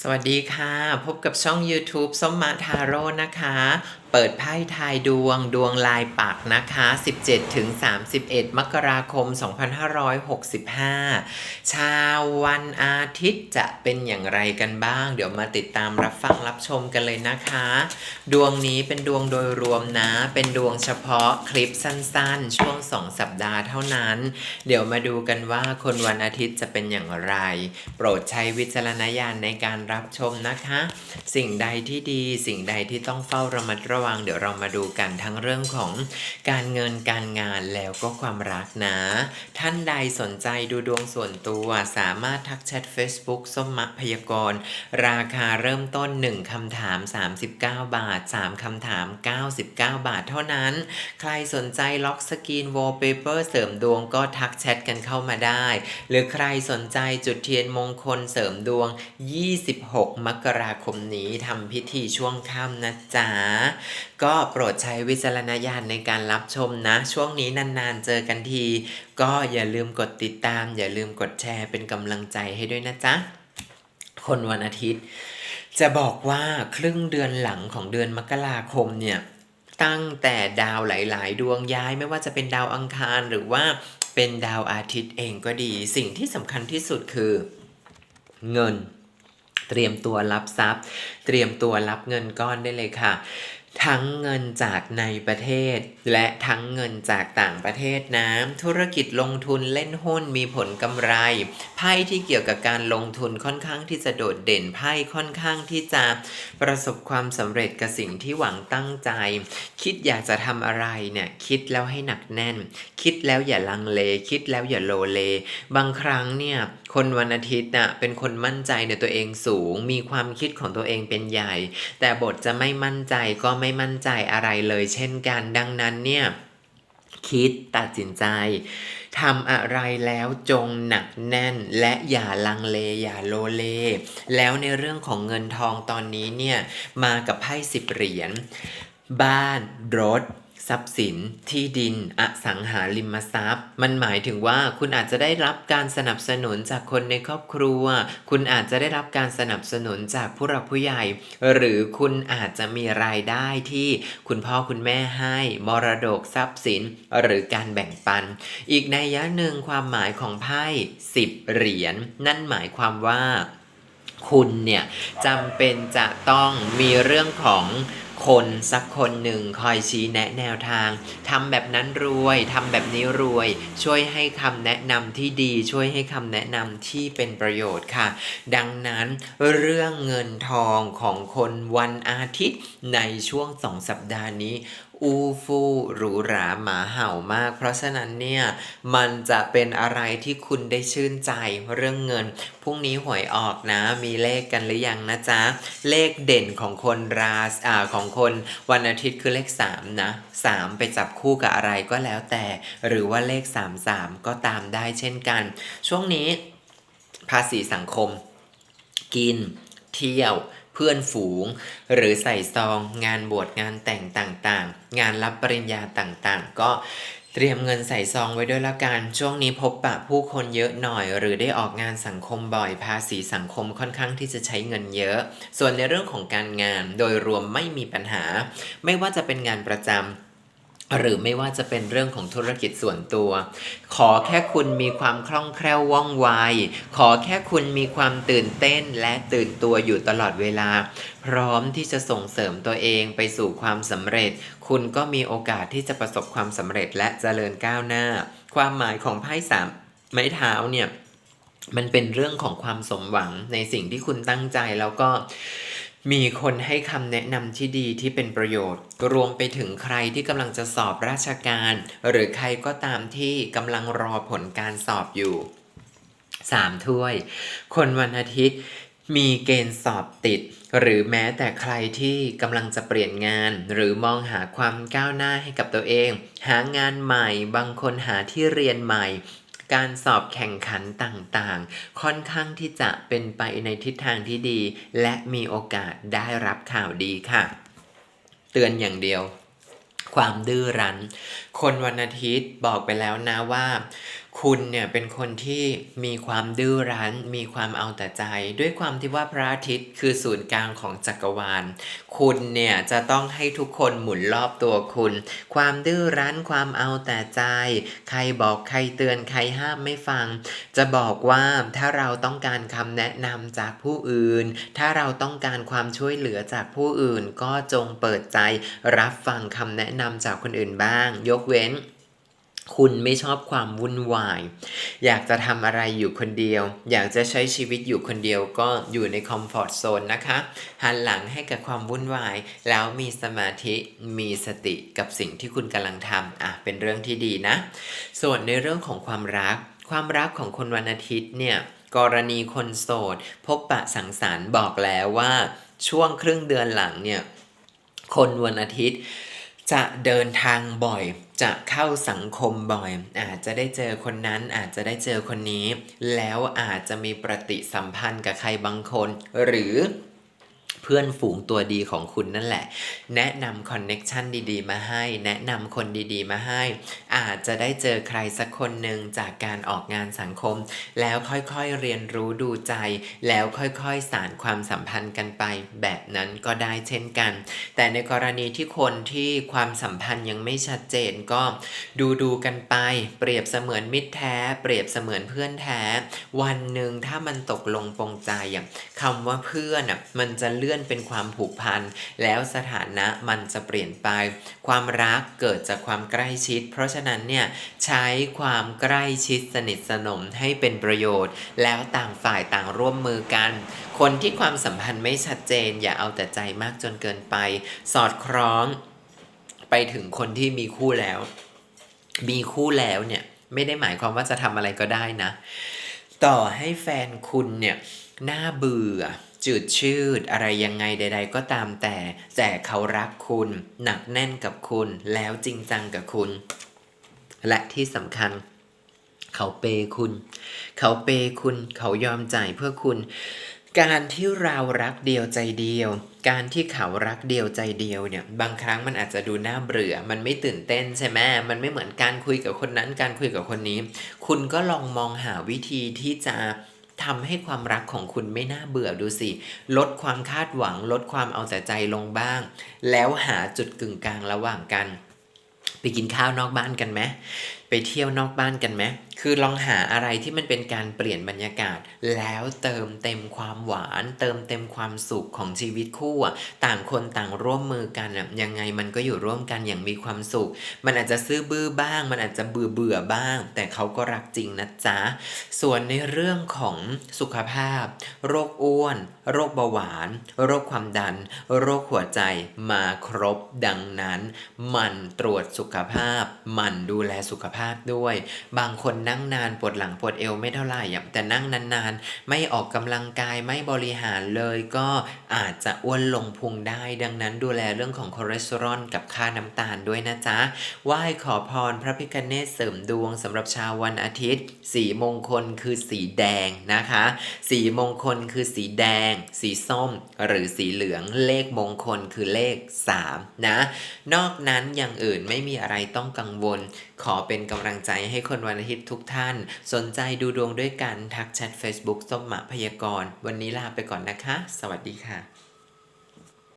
สวัสดีค่ะ พบกับช่อง YouTube ส้มมาทาโร่นะคะ เปิดไพ่ทายดวงดวงลายปักนะคะ 17ถึง31 มกราคม 2565 ชาววันอาทิตย์จะเป็นอย่างไรกันบ้าง เดี๋ยวมาติดตามรับฟังรับชมกันเลยนะคะ ดวงนี้เป็นดวงโดยรวมนะ เป็นดวงเฉพาะคลิปสั้นๆ ช่วง 2 สัปดาห์เท่านั้น เดี๋ยวมาดูกันว่าคนวันอาทิตย์จะเป็นอย่างไร โปรดใช้วิจารณญาณในการรับชมนะคะ สิ่งใดที่ดีสิ่งใดที่ต้องเฝ้าระมัดระวังเดี๋ยวเรามาดูกันทั้งเรื่องของการเงินการงานแล้วก็ความรักนะ ท่านใดสนใจดูดวงส่วนตัวสามารถทักแชท Facebook ส้มมักพยากรณ์ราคาเริ่มต้น 1คำถาม 39 บาท 3คำถาม 99 บาทเท่านั้น ใครสนใจล็อกสกรีนวอลเปเปอร์เสริมดวงก็ทักแชทกันเข้ามาได้ หรือใครสนใจจุดเทียนมงคลเสริมดวง 26 มกราคมนี้ทำพิธีช่วงค่ำนะจ๊ะก็โปรดใช้วิจารณญาณในการรับชมนะ ช่วงนี้นานๆเจอกันที ก็อย่าลืมกดติดตาม อย่าลืมกดแชร์เป็นกำลังใจให้ด้วยนะจ๊ะ คนวันอาทิตย์ จะบอกว่าครึ่งเดือนหลังของเดือนมกราคมเนี่ย ตั้งแต่ดาวหลาย ๆ ดวงย้ายไม่ว่าจะเป็นดาวอังคารหรือว่าเป็นดาวอาทิตย์เองก็ดี สิ่งที่สำคัญที่สุดคือ เงิน เตรียมตัวรับทรัพย์ เตรียมตัวรับเงินก้อนได้เลยค่ะ ทั้งเงินจากในประเทศ และทั้งเงินจากต่างประเทศนะธุรกิจลงทุนเล่นหุ้นมีผลกำไร ไพ่ที่เกี่ยวกับการลงทุนค่อนข้างที่จะโดดเด่นไพ่ค่อนข้างที่จะประสบความสำเร็จกับสิ่งที่หวังตั้งใจ คิดอยากจะทำอะไรเนี่ยคิดแล้วให้หนักแน่น คิดแล้วอย่าลังเล คิดแล้วอย่าโลเล บางครั้งเนี่ย คนวันอาทิตย์น่ะเป็นคนมั่นใจในตัวเองสูง มีความคิดของตัวเองเป็นใหญ่ แต่บทจะไม่มั่นใจก็ไม่มั่นใจอะไรเลยเช่นกันดังนั้นเนี่ยคิดตัดสินใจทำอะไรแล้วจงหนักแน่นและอย่าลังเลอย่าโลเล แล้วในเรื่องของเงินทองตอนนี้เนี่ยมากับไพ่สิบเหรียญบ้านรถ ทรัพย์สิน ที่ดิน อสังหาริมทรัพย์ มันหมายถึงว่าคุณอาจจะได้รับการสนับสนุนจากคนในครอบครัว คุณอาจจะได้รับการสนับสนุนจากผู้หลักผู้ใหญ่ หรือคุณอาจจะมีรายได้ที่คุณพ่อคุณแม่ให้มรดกทรัพย์สิน หรือการแบ่งปัน อีกในยะหนึ่งความหมายของไพ่สิบเหรียญนั่นหมายความว่าคุณเนี่ยจำเป็นจะต้องมีเรื่องของ คนสักคนหนึ่งคอยชี้แนะแนวทางทำแบบนั้นรวยทำแบบนี้รวย ช่วยให้คำแนะนำที่ดี ช่วยให้คำแนะนำที่เป็นประโยชน์ค่ะ ดังนั้นเรื่องเงินทองของคนวันอาทิตย์ในช่วงสองสัปดาห์นี้ อูฟูหรูหราหมาเห่ามาก เพราะฉะนั้นเนี่ยมันจะเป็นอะไรที่คุณได้ชื่นใจเรื่องเงินพรุ่งนี้หวยออกนะมีเลขกันหรือยังนะจ๊ะ เลขเด่นของคนราสอ่าของคนวันอาทิตย์คือเลข 3 นะ 3 ไปจับคู่กับอะไรก็แล้วแต่ หรือว่าเลข 3 3 ก็ตามได้เช่นกัน ช่วงนี้ภาษีสังคม กิน เที่ยว เพื่อนฝูง หรือใส่ซอง งานบวชงานแต่งต่างๆ งานรับปริญญาต่างๆ ก็เตรียมเงินใส่ซองไว้ด้วยละกัน ช่วงนี้พบปะผู้คนเยอะหน่อย หรือได้ออกงานสังคมบ่อยภาษีสังคมค่อนข้างที่จะใช้เงินเยอะ ส่วนในเรื่องของการงานโดยรวมไม่มีปัญหา ไม่ว่าจะเป็นงานประจำ หรือไม่ว่าจะเป็นเรื่องของธุรกิจส่วนตัว ขอแค่คุณมีความคล่องแคล่วว่องไว ขอแค่คุณมีความตื่นเต้นและตื่นตัวอยู่ตลอดเวลา พร้อมที่จะส่งเสริมตัวเองไปสู่ความสำเร็จ คุณก็มีโอกาสที่จะประสบความสำเร็จและเจริญก้าวหน้า ความหมายของไพ่สามไม้เท้าเนี่ยมันเป็นเรื่องของความสมหวังในสิ่งที่คุณตั้งใจแล้วก็ มีคนให้คำแนะนำที่ดีที่เป็นประโยชน์ รวมไปถึงใครที่กำลังจะสอบราชการ หรือใครก็ตามที่กำลังรอผลการสอบอยู่ 3 ถ้วย คนวันอาทิตย์มีเกณฑ์สอบติด หรือแม้แต่ใครที่กำลังจะเปลี่ยนงาน หรือมองหาความก้าวหน้าให้กับตัวเอง หางานใหม่ บางคนหาที่เรียนใหม่ การสอบแข่งขันต่างๆ ค่อนข้างที่จะเป็นไปในทิศทางที่ดี และมีโอกาสได้รับข่าวดีค่ะ เตือนอย่างเดียว ความดื้อรั้น คนวันอาทิตย์บอกไปแล้วนะว่า คุณเนี่ยเป็นคนที่มีความดื้อรั้น มีความเอาแต่ใจ ด้วยความที่ว่าพระอาทิตย์คือศูนย์กลางของจักรวาล คุณเนี่ยจะต้องให้ทุกคนหมุนรอบตัวคุณ ความดื้อรั้นความเอาแต่ใจ ใครบอกใครเตือนใครห้ามไม่ฟัง จะบอกว่าถ้าเราต้องการคำแนะนำจากผู้อื่น ถ้าเราต้องการความช่วยเหลือจากผู้อื่น ก็จงเปิดใจรับฟังคำแนะนำจากคนอื่นบ้าง ยกเว้น คุณไม่ชอบความวุ่นวาย อยากจะทำอะไรอยู่คนเดียว อยากจะใช้ชีวิตอยู่คนเดียวก็อยู่ในคอมฟอร์ทโซนนะคะหันหลังให้กับความวุ่นวาย แล้วมีสมาธิมีสติกับสิ่งที่คุณกำลังทำอะเป็นเรื่องที่ดีนะ ส่วนในเรื่องของความรัก ความรักของคนวันอาทิตย์เนี่ยกรณีคนโสด พบปะสังสรรค์บอกแล้วว่าช่วงครึ่งเดือนหลังเนี่ยคนวันอาทิตย์จะเดินทางบ่อย จะเข้าสังคมบ่อย อาจจะได้เจอคนนั้นอาจจะได้เจอคนนี้ แล้วอาจจะมีปฏิสัมพันธ์กับใครบางคน หรือ เพื่อนฝูงตัวดีของคุณนั่นแหละ แนะนำคอนเน็กชันดีๆ มาให้ แนะนำคนดีๆ มาให้ อาจจะได้เจอใครสักคนหนึ่งจากการออกงานสังคม แล้วค่อยๆเรียนรู้ดูใจ แล้วค่อยๆสานความสัมพันธ์กันไปแบบนั้นก็ได้เช่นกัน แต่ในกรณีที่คนที่ความสัมพันธ์ยังไม่ชัดเจนก็ดูดูๆกันไป เปรียบเสมือนมิตรแท้ เปรียบเสมือนเพื่อนแท้ วันหนึ่งถ้ามันตกลงปรงใจอย่างคำว่าเพื่อนอะมันจะเลื่อนเป็นความผูกพัน แล้วสถานะมันจะเปลี่ยนไป ความรักเกิดจากความใกล้ชิด เพราะฉะนั้นเนี่ยใช้ความใกล้ชิดสนิทสนมให้เป็นประโยชน์ แล้วต่างฝ่ายต่างร่วมมือกัน คนที่ความสัมพันธ์ไม่ชัดเจน อย่าเอาแต่ใจมากจนเกินไป สอดคล้องไปถึงคนที่มีคู่แล้ว มีคู่แล้วเนี่ยไม่ได้หมายความว่าจะทำอะไรก็ได้นะ ต่อให้แฟนคุณเนี่ยน่าเบื่อ จืดชืดอะไรยังไงใด ๆ ก็ตามแต่ แต่เขารักคุณ หนักแน่นกับคุณ แล้วจริงจังกับคุณ และที่สำคัญ เขาเปย์คุณ เขาเปย์คุณ เขายอมจ่ายเพื่อคุณ การที่เรารักเดียวใจเดียว การที่เขารักเดียวใจเดียวเนี่ย บางครั้งมันอาจจะดูน่าเบื่อ มันไม่ตื่นเต้นใช่ไหมมันไม่เหมือนการคุยกับคนนั้น การคุยกับคนนี้ คุณก็ลองมองหาวิธีที่จะ ทำให้ความรักของคุณไม่น่าเบื่อดูสิ ลดความคาดหวัง ลดความเอาแต่ใจลงบ้าง แล้วหาจุดกึ่งกลางระหว่างกัน ไปกินข้าวนอกบ้านกันไหม ไปเที่ยวนอกบ้านกันไหมคือลองหาอะไรที่มันเป็นการเปลี่ยนบรรยากาศ แล้วเติมเต็มความหวาน เติมเต็มความสุขของชีวิตคู่อะต่างคนต่างร่วมมือกันอะยังไงมันก็อยู่ร่วมกันอย่างมีความสุข มันอาจจะซื้อบื้อบ้าง มันอาจจะเบื่อเบื่อบ้าง แต่เขาก็รักจริงนะจ๊ะ ส่วนในเรื่องของสุขภาพ โรคอ้วน โรคเบาหวาน โรคความดัน โรคหัวใจมาครบดังนั้น มันตรวจสุขภาพ มันดูแลสุขภาพด้วย บางคนนั่งนานปวดหลังปวดเอวไม่เท่าไหร่แต่นั่งนานๆ ไม่ออกกำลังกายไม่บริหารเลยก็อาจจะอ้วนลงพุงได้ ดังนั้นดูแลเรื่องของคอเลสเตอรอลกับค่าน้ำตาลด้วยนะจ๊ะไหว้ขอพรพระพิคเนศเสริมดวงสำหรับชาววันอาทิตย์ สีมงคลคือสีแดงนะคะ สีมงคลคือสีแดง สีส้ม หรือสีเหลืองเลขมงคลคือเลข 3 นะ นอกนั้นอย่างอื่นไม่มีอะไรต้องกังวล ขอเป็นกำลังใจให้คนวันอาทิตย์ทุกท่าน สนใจดูดวงด้วยกันทักแชท Facebook ส้มหมาพยากรณ์ วันนี้ลาไปก่อนนะคะ สวัสดีค่ะ